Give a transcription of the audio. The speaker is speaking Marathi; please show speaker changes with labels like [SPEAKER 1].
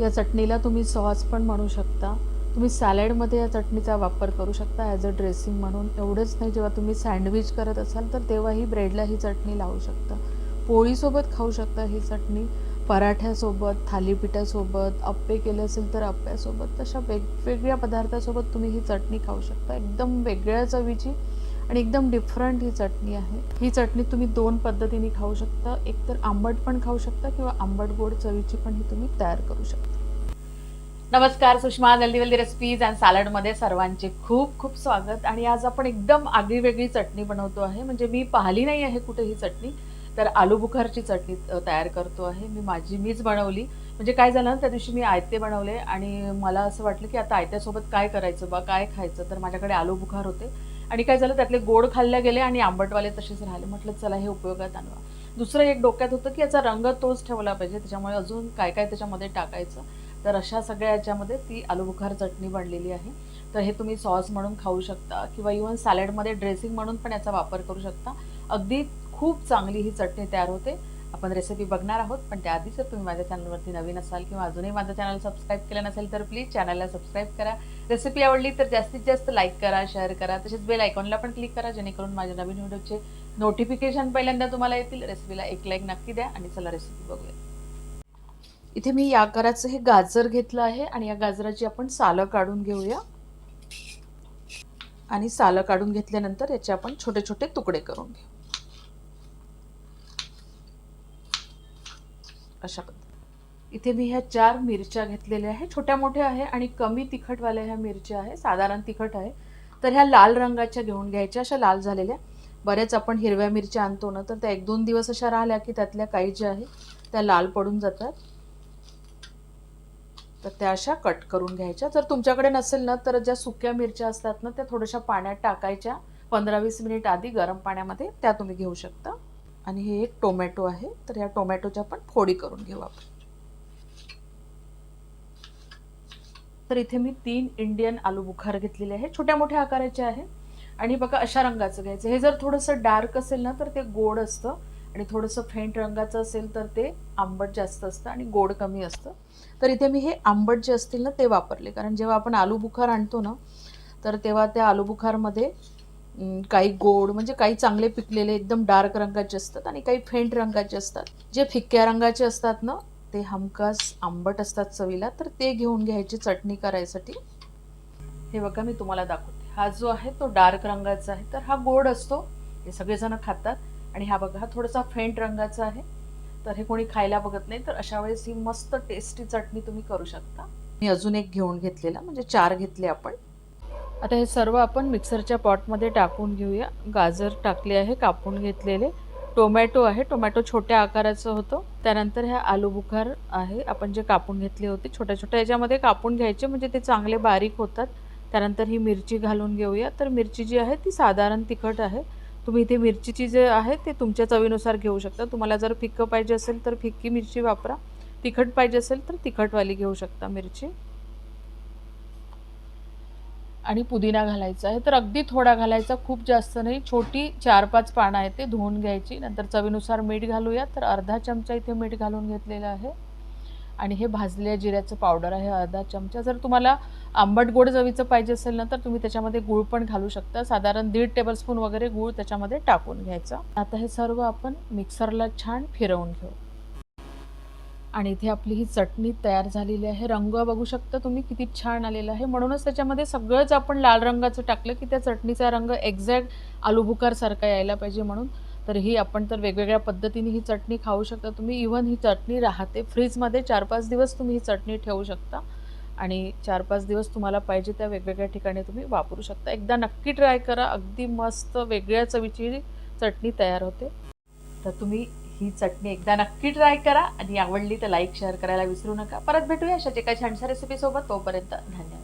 [SPEAKER 1] या चटणीला तुम्ही सॉस पण म्हणू शकता. तुम्ही सॅलडमध्ये या चटणीचा वापर करू शकता ॲज अ ड्रेसिंग म्हणून. एवढंच नाही जेव्हा तुम्ही सँडविच करत असाल तर तेव्हाही ब्रेडला ही चटणी लावू शकता. पोळीसोबत खाऊ शकता ही चटणी. पराठ्यासोबत थालीपीठासोबत अप्पे केले असेल तर अप्प्यासोबत तशा वेगवेगळ्या पदार्थासोबत तुम्ही ही चटणी खाऊ शकता. एकदम वेगळ्या चवीची आणि एकदम डिफरंट ही चटणी आहे. ही चटणी तुम्ही दोन पद्धतीने खाऊ शकता. एक तर आंबट पण खाऊ शकता किंवा आंबट गोड चवीची पण ही तुम्ही तयार करू शकता. नमस्कार Sushma healthy wealthy recipes and सॅलडमध्ये सर्वांचे खूप खूप स्वागत. आणि आज आपण एकदम आगळी वेगळी चटणी बनवतो आहे. म्हणजे मी पाहिली नाही आहे कुठे ही चटणी. तर आलू बुखारची चटणी तयार करतो आहे. मी माझी मीच बनवली. म्हणजे काय झालं ना त्या दिवशी मी आयते बनवले. आणि मला असं वाटलं की आता आयत्यासोबत काय करायचं बा काय खायचं? तर माझ्याकडे आलू बुखार होते. आणि काय झालं त्यातले गोड खाल्ले गेले आणि आंबटवाले तसेच राहिले. म्हटलं चला हे उपयोगात आणवा. दुसरं एक डोक्यात होतं की याचा रंग तोच ठेवला पाहिजे. त्याच्यामुळे अजून काय काय त्याच्यामध्ये टाकायचं? तर अशा सगळ्या याच्यामध्ये ती आलूबुखार चटणी बनलेली आहे. तर हे तुम्ही सॉस म्हणून खाऊ शकता किंवा इवन सॅलडमध्ये ड्रेसिंग म्हणून पण याचा वापर करू शकता. अगदी खूप चांगली ही चटणी तयार होते. आपण रेसिपी बघणार आहोत पण त्याआधी जर तुम्ही माझ्या चॅनलवरती नवीन असाल किंवा अजूनही माझं चॅनल सबस्क्राईब केलं नसेल तर प्लीज चॅनलला सबस्क्राईब करा. रेसिपी आवडली तर जास्तीत जास्त लाईक करा शेअर करा. तसेच बेल आयकॉनला पण क्लिक करा जेणेकरून माझ्या नवीन व्हिडिओचे नोटिफिकेशन पहिल्यांदा तुम्हाला येतील. रेसिपीला एक लाईक नक्की द्या आणि चला रेसिपी बघूया. इथे मी या आकाराचं हे गाजर घेतलं आहे आणि या गाजराची आपण सालं काढून घेऊया. आणि सालं काढून घेतल्यानंतर याचे आपण छोटे छोटे तुकडे करून घेऊ. अशा पद्धतीने इथे मी ह्या चार मिरच्या घेतलेल्या आहे छोट्या मोठ्या आहे आणि कमी तिखटवाल्या ह्या मिरच्या आहे. साधारण तिखट आहे. तर ह्या लाल रंगाच्या घेऊन घ्यायच्या. अशा लाल झालेल्या. बऱ्याच आपण हिरव्या मिरच्या आणतो ना तर त्या एक दोन दिवस अशा राहिल्या की त्यातल्या काही ज्या आहे त्या लाल पडून जातात. तर त्या अशा कट करून घ्यायच्या. जर तुमच्याकडे नसेल ना तर ज्या सुक्या मिरच्या असतात ना त्या थोड्याशा पाण्यात टाकायच्या. पंधरा वीस मिनिट आधी गरम पाण्यामध्ये त्या तुम्ही घेऊ शकता. आणि हे एक टोमॅटो आहे. तर या टोमॅटोच्या आपण फोडी करून घेऊ आपण. तर इथे मी तीन इंडियन आलू बुखार घेतलेले आहे छोट्या मोठ्या आकाराचे आहे. आणि बघा अशा रंगाचं घ्यायचं. हे जर थोडंसं डार्क असेल ना तर ते गोड असतं. आणि थोडंसं फेंट रंगाचं असेल तर ते आंबट जास्त असतं आणि गोड कमी असतं. तर इथे मी हे आंबट जे असतील ना ते वापरले. कारण जेव्हा आपण आलू बुखार आणतो ना तर तेव्हा त्या आलू बुखारमध्ये काही गोड म्हणजे काही चांगले पिकलेले एकदम डार्क रंगाचे असतात आणि काही फेंट रंगाचे असतात. जे फिक्क्या रंगाचे असतात ना ते हमखास आंबट असतात चवीला तर ते घेऊन घ्यायची चटणी करायसाठी. हे बघा मी तुम्हाला दाखवते. हा जो आहे तो डार्क रंगाचा आहे. तर हा गोड असतो. हे सगळेजण खातात. आणि हा बघा हा थोडासा फेंट रंगाचा आहे. तर हे कोणी खायला बघत नाही तर अशा वेळेस ही मस्त टेस्टी चटणी तुम्ही करू शकता. मी अजून एक घेऊन घेतलेला म्हणजे चार घेतले आपण. आता हे सर्व आपण मिक्सरच्या पॉटमध्ये टाकून घेऊया. गाजर टाकले आहे कापून घेतलेले. टोमॅटो आहे टोमॅटो छोट्या आकाराचं होतं. त्यानंतर ह्या आलू बुखार आहे आपण जे कापून घेतले होते छोट्या छोट्या. याच्यामध्ये कापून घ्यायचे म्हणजे ते चांगले बारीक होतात. त्यानंतर ही मिरची घालून घेऊया. तर मिरची जी आहे ती साधारण तिखट आहे. तुम्ही इथे मिरचीची जे आहे ते तुमच्या चवीनुसार घेऊ शकता. तुम्हाला जर फिक्कं पाहिजे असेल तर फिक्की मिरची वापरा. तिखट पाहिजे असेल तर तिखटवाली घेऊ शकता मिरची. आणि पुदिना घालायचा आहे. तर अगदी थोडा घालायचा खूप जास्त नाही. छोटी चार पाच पानं आहेत ते धुवून घ्यायची. नंतर चवीनुसार मीठ घालूया तर अर्धा चमचा इथे मीठ घालून घेतलेलं आहे. आणि हे भाजलेल्या जिऱ्याचं पावडर आहे अर्धा चमचा. जर तुम्हाला आंबट गोड चवीचं पाहिजे असेल ना तर तुम्ही त्याच्यामध्ये गूळ पण घालू शकता. साधारण दीड टेबलस्पून वगैरे गूळ त्याच्यामध्ये टाकून घ्यायचा. आता हे सर्व आपण मिक्सरला छान फिरवून घेऊ. आणि इथे आपली ही चटणी तयार झालेली आहे. रंग बघू शकता तुम्ही किती छान आलेला आहे. म्हणूनच त्याच्यामध्ये सगळंच आपण लाल रंगाचं टाकलं की त्या चटणीचा रंग एक्झॅक्ट आलूबुकारसारखा यायला पाहिजे म्हणून. तर ही आपण तर वेगवेगळ्या पद्धतीने ही चटणी खाऊ शकता तुम्ही. इवन ही चटणी राहते. फ्रीजमध्ये चार पाच दिवस तुम्ही ही चटणी ठेवू शकता. आणि चार पाच दिवस तुम्हाला पाहिजे त्या वेगवेगळ्या ठिकाणी तुम्ही वापरू शकता. एकदा नक्की ट्राय करा. अगदी मस्त वेगळ्या चवीची चटणी तयार होते. तर तुम्ही ही चटणी एकदा नक्की ट्राय करा. आणि आवडली तर लाईक शेअर करायला विसरू नका. परत भेटूया अशाच एका छानशा रेसिपीसोबत तोपर्यंत धन्यवाद.